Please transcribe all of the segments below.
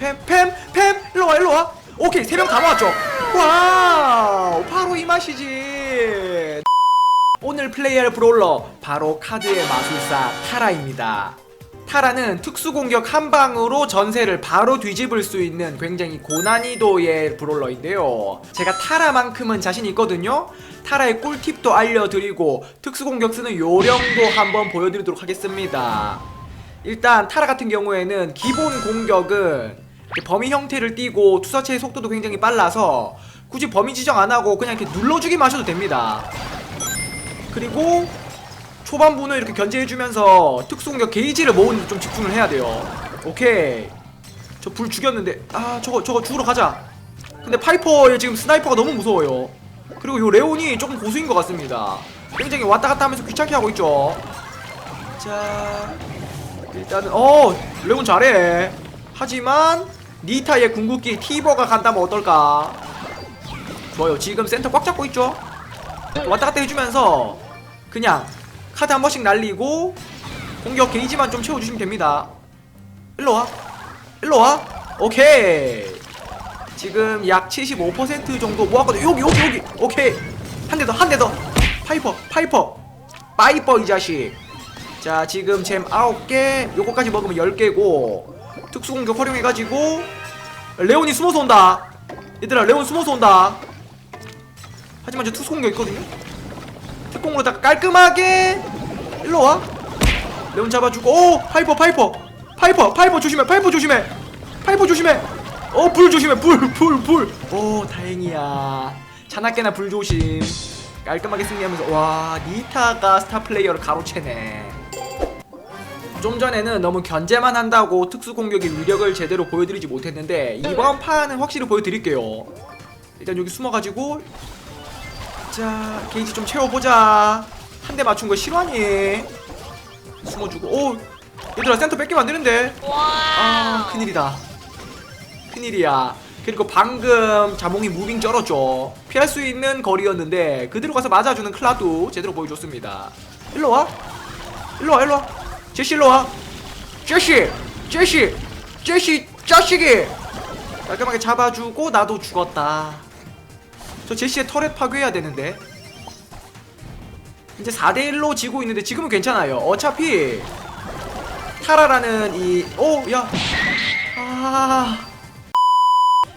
팸팸팸 일로 와 일로 와. 오케이 세 명 다 모았죠? 와우 바로 이 맛이지. 오늘 플레이할 브롤러 바로 카드의 마술사 타라입니다. 타라는 특수공격 한 방으로 전세를 바로 뒤집을 수 있는 굉장히 고난이도의 브롤러인데요. 제가 타라만큼은 자신 있거든요. 타라의 꿀팁도 알려드리고 특수공격 쓰는 요령도 한번 보여드리도록 하겠습니다 일단 타라 같은 경우에는 기본 공격은 범위 형태를 띠고 투사체의 속도도 굉장히 빨라서 굳이 범위 지정 안 하고 그냥 이렇게 눌러주기만 하셔도 됩니다. 그리고 초반부는 이렇게 견제해주면서 특수공격 게이지를 모으는 데좀 집중을 해야 돼요. 오케이. 저 불 죽였는데 아 저거 저거 죽으러 가자. 근데 파이퍼의 지금 스나이퍼가 너무 무서워요. 그리고 요 레온이 조금 고수인 것 같습니다. 굉장히 왔다 갔다 하면서 귀찮게 하고 있죠. 자 일단은 어 레온 잘해. 하지만 니타의 궁극기 티버가 간다면 어떨까? 좋아요. 지금 센터 꽉 잡고 있죠. 왔다 갔다 해주면서 그냥 카드 한 번씩 날리고 공격 게이지만 좀 채워주시면 됩니다. 일로 와. 일로 와. 오케이. 지금 약 75% 정도 모았거든요. 여기 여기 여기. 오케이. 한 대 더 한 대 더. 파이퍼 파이퍼. 파이퍼 이 자식. 자 지금 잼 9개 요거까지 먹으면 10개고 특수공격 활용해가지고 레온이 숨어서 온다. 얘들아 레온 숨어서 온다. 하지만 저 특수공격 있거든요? 특공으로다가 깔끔하게 일로와. 레온 잡아주고 오 파이퍼 파이퍼. 파이퍼 파이퍼 조심해 파이퍼 조심해. 파이퍼 조심해. 어 불 조심해. 불 불 불 오 다행이야. 자나깨나 불 조심. 깔끔하게 승리하면서 와 니타가 스타 플레이어를 가로채네 좀 전에는 너무 견제만 한다고 특수 공격의 위력을 제대로 보여드리지 못했는데 이번 판은 확실히 보여드릴게요. 일단 여기 숨어가지고 자 게이지 좀 채워보자. 한 대 맞춘 거 실화니? 숨어주고 오 얘들아 센터 뺏기면 안 되는데. 아 큰일이다. 큰일이야. 그리고 방금 자몽이 무빙 쩔었죠. 피할 수 있는 거리였는데 그대로 가서 맞아주는 클라도 제대로 보여줬습니다. 일로 와. 일로 와 일로 와. 제시 일로 와. 제시 제시 제시 자식이 깔끔하게 잡아주고 나도 죽었다. 저 제시의 터렛 파괴해야 되는데. 이제 4대1로 지고 있는데 지금은 괜찮아요. 어차피 타라라는 이 오, 야. 아.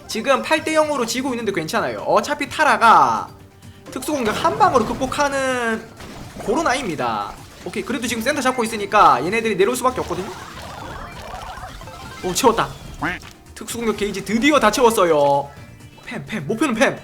지금 8대 0으로 지고 있는데 괜찮아요. 어차피 타라가 특수공격 한 방으로 극복하는 아이입니다. 오케이, 그래도 지금 센터 잡고 있으니까 얘네들이 내려올 수밖에 없거든요. 오, 채웠다. 특수공격 게이지 드디어 다 채웠어요. 팸, 팸, 목표는 팸.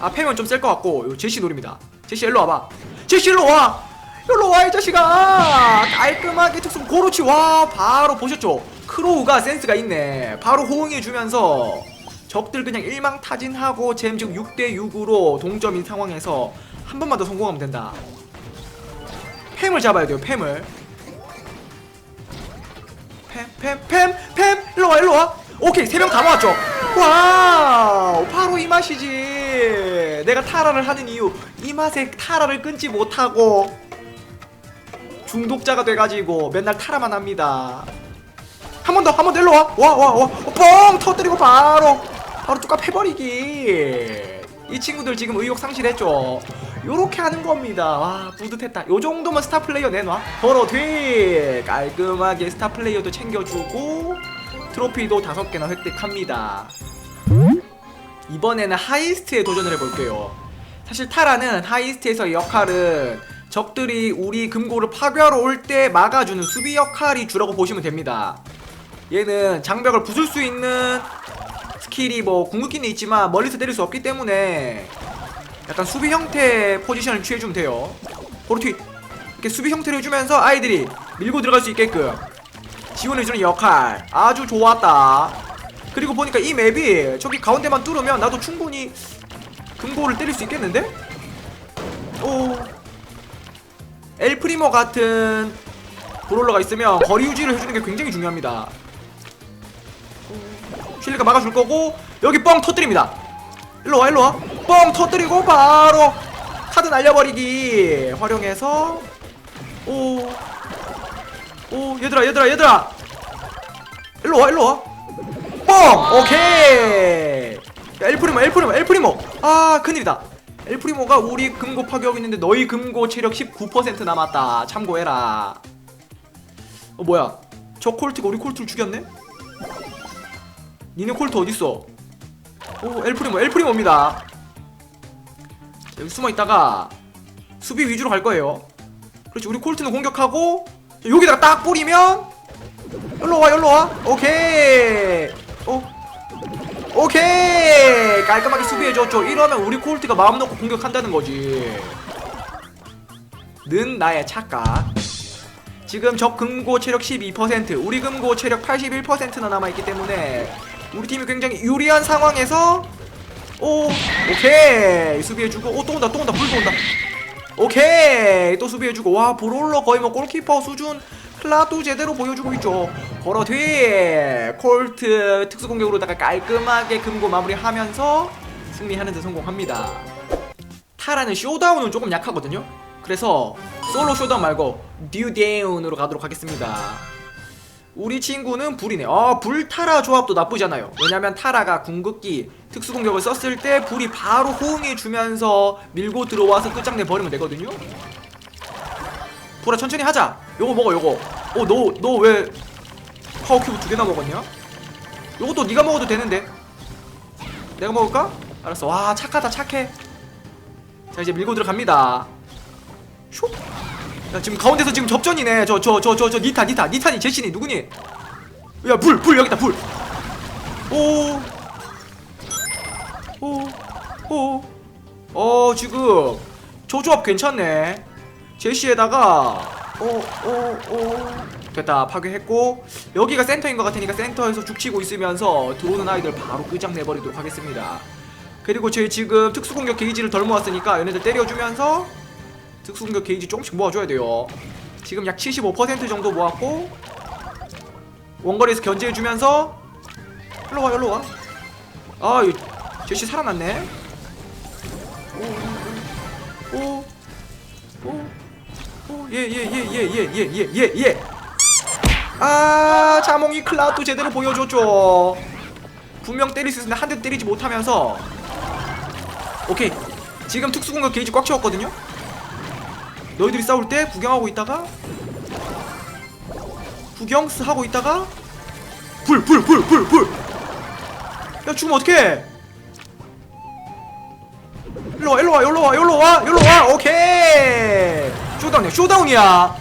아, 팸은 좀 셀 것 같고, 요 제시 노립니다. 제시 일로 와봐. 제시 일로 와. 일로 와, 이 자식아. 깔끔하게 특수 고로치 와, 바로 보셨죠? 크로우가 센스가 있네. 바로 호응해주면서 적들 그냥 일망타진하고 잼 지금 6대 6으로 동점인 상황에서 한 번만 더 성공하면 된다. 팸을 잡아야 돼요. 팸을. 팸, 팸, 팸, 팸. 일로 와, 일로 와. 오케이, 세 명 다 모았죠. 와우, 바로 이 맛이지. 내가 타라를 하는 이유, 이 맛에 타라를 끊지 못하고 중독자가 돼가지고 맨날 타라만 합니다. 한 번 더, 한 번 더 일로 와. 와, 와, 와. 뻥 터뜨리고 바로, 바로 뚜까 패버리기. 이 친구들 지금 의욕 상실했죠. 요렇게 하는 겁니다. 와, 뿌듯했다. 요 정도면 스타 플레이어 내놔. 뒤. 깔끔하게 스타 플레이어도 챙겨주고, 트로피도 다섯 개나 획득합니다. 이번에는 하이스트에 도전을 해볼게요. 사실 타라는 하이스트에서의 역할은 적들이 우리 금고를 파괴하러 올 때 막아주는 수비 역할이 주라고 보시면 됩니다. 얘는 장벽을 부술 수 있는 스킬이 뭐 궁극기는 있지만 멀리서 때릴 수 없기 때문에 약간 수비 형태 포지션을 취해주면 돼요. 보르티 이렇게 수비 형태를 해주면서 아이들이 밀고 들어갈 수 있게끔 지원해주는 역할 아주 좋았다. 그리고 보니까 이 맵이 저기 가운데만 뚫으면 나도 충분히 금고를 때릴 수 있겠는데? 오 엘프리모 같은 브롤러가 있으면 거리 유지를 해주는 게 굉장히 중요합니다. 쉴리가 막아줄 거고 여기 뻥 터뜨립니다. 일로 와 일로 와. 뻥 터뜨리고 바로 카드 날려버리기. 활용해서. 오. 오 얘들아 얘들아 얘들아. 일로 와 일로 와. 뻥! 오케이. 야, 엘프리모 엘프리모 엘프리모. 아 큰일이다. 엘프리모가 우리 금고 파괴하고 있는데 너희 금고 체력 19% 남았다. 참고해라. 어 뭐야? 저 콜트가 우리 콜트를 죽였네? 니네 콜트 어딨어 오 엘프리모 엘프리모입니다. 여기 숨어있다가 수비 위주로 갈 거예요. 그렇지 우리 콜트는 공격하고 여기다가 딱 뿌리면 열로 와 열로 와. 오케이. 오 오케이. 깔끔하게 수비해줬죠. 이러면 우리 콜트가 마음 놓고 공격한다는 거지. 는 나의 착각. 지금 적 금고 체력 12% 우리 금고 체력 81%나 남아있기 때문에 우리 팀이 굉장히 유리한 상황에서 오 오케이. 수비해주고 오 또 온다 또 온다 불도 온다. 오케이. 또 수비해주고 와 브롤러 거의 뭐 골키퍼 수준 클라도 제대로 보여주고 있죠. 걸어 뒤 콜트 특수공격으로다가 깔끔하게 금고 마무리하면서 승리하는 데 성공합니다. 타라는 쇼다운은 조금 약하거든요. 그래서 솔로 쇼다운 말고 듀데운으로 가도록 하겠습니다 우리 친구는 불이네. 아, 불 타라 조합도 나쁘지 않아요. 왜냐면 타라가 궁극기 특수 공격을 썼을 때 불이 바로 호응해 주면서 밀고 들어와서 끝장내 버리면 되거든요. 불아 천천히 하자. 요거 먹어, 요거. 어, 너 너 왜 파워 큐브 두 개나 먹었냐? 요것도 네가 먹어도 되는데. 내가 먹을까? 알았어. 와, 착하다, 착해. 자, 이제 밀고 들어갑니다. 슉. 야 지금 가운데서 지금 접전이네. 저 저 저 저 저 니타 니타 니타니 제시니 누구니? 야 불 불 여기다 불 오 오 오 어 지금 저 조합 괜찮네. 제시에다가 오오 오. 됐다 파괴했고. 여기가 센터인 것 같으니까 센터에서 죽치고 있으면서 들어오는 아이들 바로 끄장내버리도록 하겠습니다. 그리고 저희 지금 특수공격 게이지를 덜 모았으니까 얘네들 때려주면서 특수공격 게이지 조금씩 모아줘야 돼요. 지금 약 75% 정도 모았고 원거리에서 견제해주면서 일로와 일로와. 아이 제시 살아났네. 오오오오예예예예예예예예. 아 자몽이 클라우드 제대로 보여줬죠. 분명 때릴 수 있는데 한 대 때리지 못하면서. 오케이. 지금 특수공격 게이지 꽉 채웠거든요 너희들이 싸울 때 구경하고 있다가 구경스 하고 있다가 불 불 불 불 불 야 죽으면 어떡해? 일로와 일로와 일로와 일로와 일로와. 오케이. 쇼다운이야 쇼다운이야.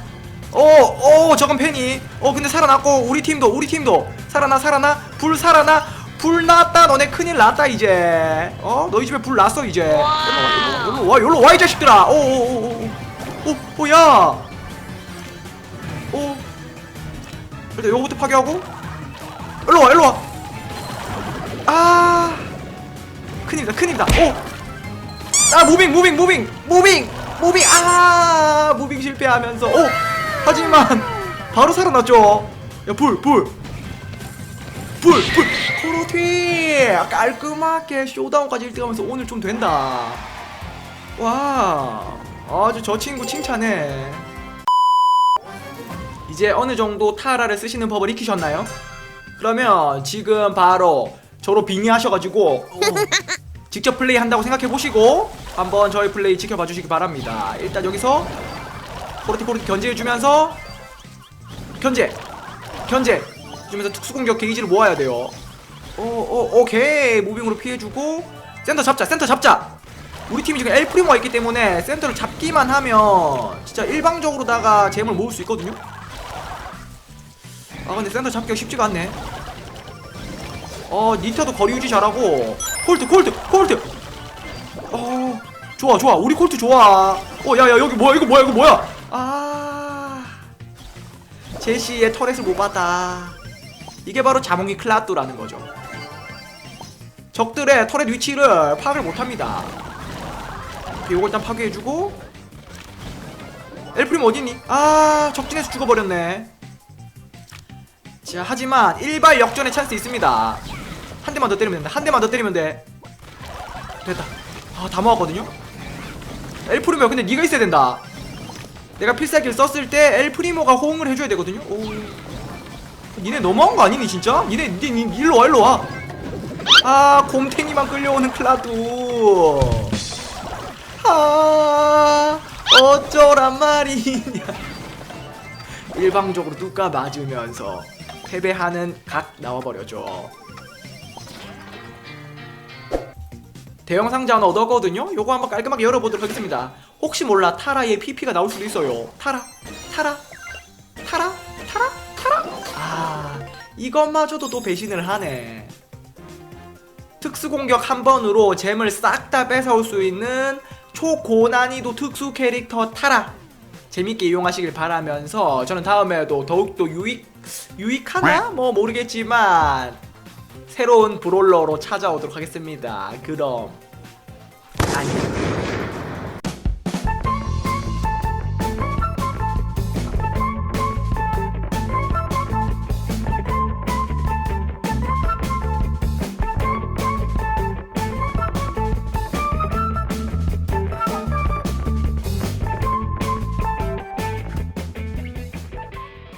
어어 저건 팬이. 어 근데 살아났고 우리 팀도 우리 팀도. 살아나 살아나. 불 살아나. 불 났다. 너네 큰일 났다 이제. 어 너희 집에 불 났어 이제. 일로와 일로와 일로와 이 자식들아. 오오오오 오, 오, 야! 오. 일단 요거부터 파괴하고. 일로 와, 일로 와. 아. 큰일이다, 큰일이다. 오. 아, 무빙, 무빙, 무빙, 무빙, 무빙. 아, 무빙 실패하면서. 오. 하지만 바로 살아났죠. 야, 불, 불. 불, 불. 코로티 깔끔하게 쇼다운까지 1등하면서 오늘 좀 된다. 와. 아주 저 친구 칭찬해. 이제 어느 정도 타라를 쓰시는 법을 익히셨나요? 그러면 지금 바로 저로 빙의하셔가지고 직접 플레이 한다고 생각해 보시고 한번 저희 플레이 지켜봐 주시기 바랍니다. 일단 여기서 포르티 포르티 견제해주면서 견제 견제 주면서 특수공격 게이지를 모아야 돼요. 오, 오, 오케이 무빙으로 피해주고 센터 잡자 센터 잡자 우리 팀이 지금 엘프리모가 있기 때문에 센터를 잡기만 하면 진짜 일방적으로다가 잼을 모을 수 있거든요. 아 근데 센터 잡기가 쉽지가 않네. 어 니타도 거리 유지 잘하고. 콜트 콜트 콜트! 어 좋아 좋아. 우리 콜트 좋아. 어 야야 여기 뭐야? 이거 뭐야? 이거 뭐야? 아. 제시의 터렛을 못 봤다 이게 바로 자몽이 클라뚜라는 거죠. 적들의 터렛 위치를 파악을 못합니다 요걸 일단 파괴해주고 엘프림 어디니? 아 적진에서 죽어버렸네 자 하지만 일발 역전의 찬스 있습니다 한 대만 더 때리면 된다 한 대만 더 때리면 돼 됐다 아다 모았거든요 엘프리모 근데 네가 있어야 된다 내가 필살기를 썼을 때 엘프리모가 호응을 해줘야 되거든요 오. 니네 너무한 거 아니니 진짜? 니네 니, 니 일로 와 일로 와. 아 곰탱이만 끌려오는 클라도. 아 어쩌란 말이냐. 일방적으로 뚜까 맞으면서 패배하는 각 나와버려죠. 대형 상자 하나 얻었거든요. 요거 한번 깔끔하게 열어보도록 하겠습니다. 혹시 몰라 타라의 PP가 나올 수도 있어요. 타라, 타라, 타라, 타라, 타라. 아, 이것마저도 또 배신을 하네. 특수 공격 한 번으로 잼을 싹 다 뺏어올 수 있는 초고난이도 특수 캐릭터 타라. 재밌게 이용하시길 바라면서 저는 다음에도 더욱더 유익 유익하나 뭐 모르겠지만 새로운 브롤러로 찾아오도록 하겠습니다. 그럼 안녕.